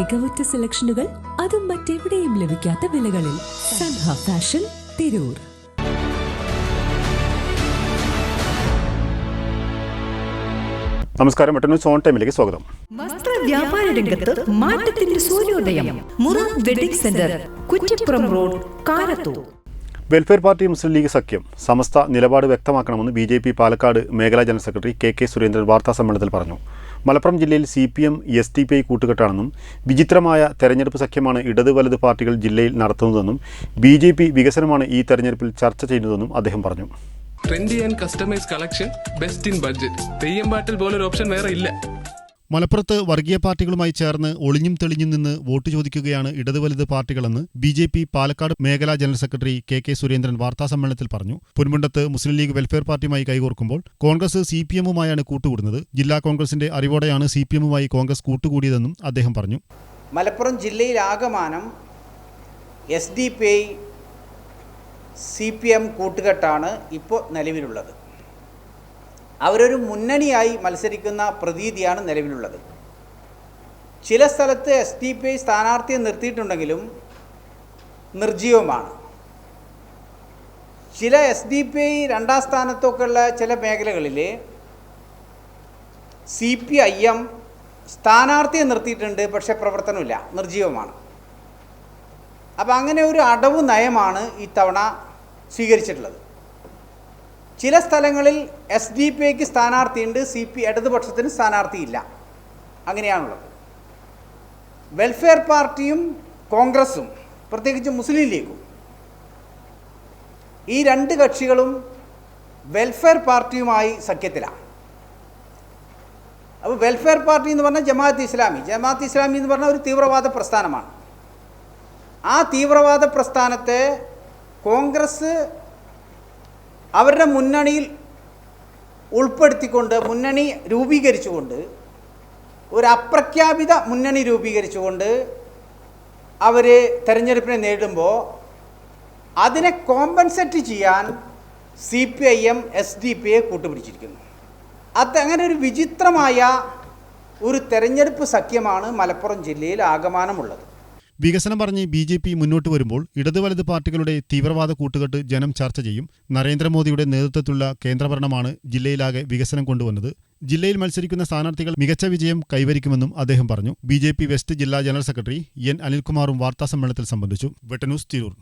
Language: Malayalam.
മികവുറ്റ സെലക്ഷനുകൾ അതും മറ്റെവിടെയും ലഭിക്കാത്ത വിലകളിൽ സൻഹ ഫാഷൻ തിരൂർ. നമസ്കാരം മറ്റൊരു സോൺ ടൈമിലേക്ക് സ്വാഗതം. വസ്ത്ര വ്യാപാര രംഗത്ത് മാറ്റത്തിന്റെ സൂര്യോദയം മുറ wedding centre Kuttippuram road Karathur. Welfare party Muslim league സഖ്യം സമസ്ത നിലപാട് വ്യക്തമാക്കണമെന്ന് ബി ജെ പി പാലക്കാട് മേഖലാ general secretary K K Surendran വാർത്താ സമ്മേളനത്തിൽ പറഞ്ഞു. മലപ്പുറം ജില്ലയിൽ C P M S D P I കൂട്ടുകെട്ടാണെന്നും വിചിത്രമായ തെരഞ്ഞെടുപ്പ് സഖ്യമാണ് ഇടത് വലത് പാർട്ടികൾ ജില്ലയിൽ നടത്തുന്നതെന്നും ബി ജെ പി വികസനമാണ് ഈ തെരഞ്ഞെടുപ്പിൽ ചർച്ച ചെയ്യുന്നതെന്നും അദ്ദേഹം പറഞ്ഞു. Trendy and customise collection best in budget Theyyam പാട്ടിൽ പോലൊരു ഓപ്ഷൻ വേറെ ഇല്ല. മലപ്പുറത്ത് വർഗീയ പാർട്ടികളുമായി ചേർന്ന് ഒളിഞ്ഞും തെളിഞ്ഞും നിന്ന് വോട്ട് ചോദിക്കുകയാണ് ഇടത് വലുത് പാർട്ടികളെന്ന് ബി ജെ പി പാലക്കാട് മേഖലാ general secretary K K Surendran വാർത്താസമ്മേളനത്തിൽ പറഞ്ഞു. പുൻമുണ്ടത്ത് മുസ്ലിം ലീഗ് വെൽഫെയർ പാർട്ടിയുമായി കൈകോർക്കുമ്പോൾ കോൺഗ്രസ് സി പി എമ്മുമായാണ് കൂട്ടുകൂടുന്നത്. ജില്ലാ കോൺഗ്രസിന്റെ അറിവോടെയാണ് സി പി എമ്മുമായി കോൺഗ്രസ് കൂട്ടുകൂടിയതെന്നും അദ്ദേഹം പറഞ്ഞു. മലപ്പുറം ജില്ലയിൽ ആകമാനം S D P I C P M കൂട്ടുകെട്ടാണ് ഇപ്പോൾ നിലവിലുള്ളത്. അവരൊരു മുന്നണിയായി മത്സരിക്കുന്ന പ്രതീതിയാണ് നിലവിലുള്ളത്. ചില സ്ഥലത്ത് എസ് ഡി പി ഐ സ്ഥാനാർത്ഥിയെ നിർത്തിയിട്ടുണ്ടെങ്കിലും നിർജീവമാണ് ചില എസ് ഡി പി ഐ രണ്ടാം സ്ഥാനത്തൊക്കെ ഉള്ള ചില മേഖലകളിൽ സി പി ഐ എം സ്ഥാനാർത്ഥിയെ നിർത്തിയിട്ടുണ്ട് പക്ഷേ പ്രവർത്തനമില്ല നിർജീവമാണ് അപ്പോൾ അങ്ങനെ ഒരു അടവ് നയമാണ് ഇത്തവണ സ്വീകരിച്ചിട്ടുള്ളത്. ചില സ്ഥലങ്ങളിൽ എസ് ഡി പി ഐക്ക് സ്ഥാനാർത്ഥിയുണ്ട് സി പി ഇടതുപക്ഷത്തിന് സ്ഥാനാർത്ഥിയില്ല. അങ്ങനെയാണുള്ളത്. വെൽഫെയർ പാർട്ടിയും കോൺഗ്രസും പ്രത്യേകിച്ച് മുസ്ലിം ലീഗും ഈ രണ്ട് കക്ഷികളും വെൽഫെയർ പാർട്ടിയുമായി സഖ്യത്തിലാണ്. അപ്പോൾ വെൽഫെയർ പാർട്ടി എന്ന് പറഞ്ഞാൽ ജമാഅത്ത് ഇസ്ലാമി. ജമാഅത്ത് ഇസ്ലാമി എന്ന് പറഞ്ഞാൽ ഒരു തീവ്രവാദ പ്രസ്ഥാനമാണ്. ആ തീവ്രവാദ പ്രസ്ഥാനത്തെ കോൺഗ്രസ് അവരുടെ മുന്നണിയിൽ ഉൾപ്പെടുത്തിക്കൊണ്ട് മുന്നണി രൂപീകരിച്ചുകൊണ്ട് ഒരു അപ്രഖ്യാപിത മുന്നണി രൂപീകരിച്ചുകൊണ്ട് അവർ തെരഞ്ഞെടുപ്പിനെ നേടുമ്പോൾ അതിനെ കോമ്പൻസേറ്റ് ചെയ്യാൻ C P I M S D P I കൂട്ടുപിടിച്ചിരിക്കുന്നു. അത് അങ്ങനെ ഒരു വിചിത്രമായ ഒരു തെരഞ്ഞെടുപ്പ് സഖ്യമാണ് മലപ്പുറം ജില്ലയിൽ ആകമാനമുള്ളത്. വികസനം പറഞ്ഞ് ബി ജെ പി മുന്നോട്ട് വരുമ്പോൾ ഇടത് വലത് പാർട്ടികളുടെ തീവ്രവാദ കൂട്ടുകെട്ട് ജനം ചർച്ച ചെയ്യും. നരേന്ദ്രമോദിയുടെ നേതൃത്വത്തിലുള്ള കേന്ദ്രഭരണമാണ് ജില്ലയിലാകെ വികസനം കൊണ്ടുവന്നത്. ജില്ലയിൽ മത്സരിക്കുന്ന സ്ഥാനാർത്ഥികൾ മികച്ച വിജയം കൈവരിക്കുമെന്നും അദ്ദേഹം പറഞ്ഞു. ബി വെസ്റ്റ് ജില്ലാ ജനറൽ സെക്രട്ടറി എൻ അനിൽകുമാറും വാർത്താസമ്മേളനത്തിൽ സംബന്ധിച്ചു. വെട്ടന്യൂസ് തിരൂർ.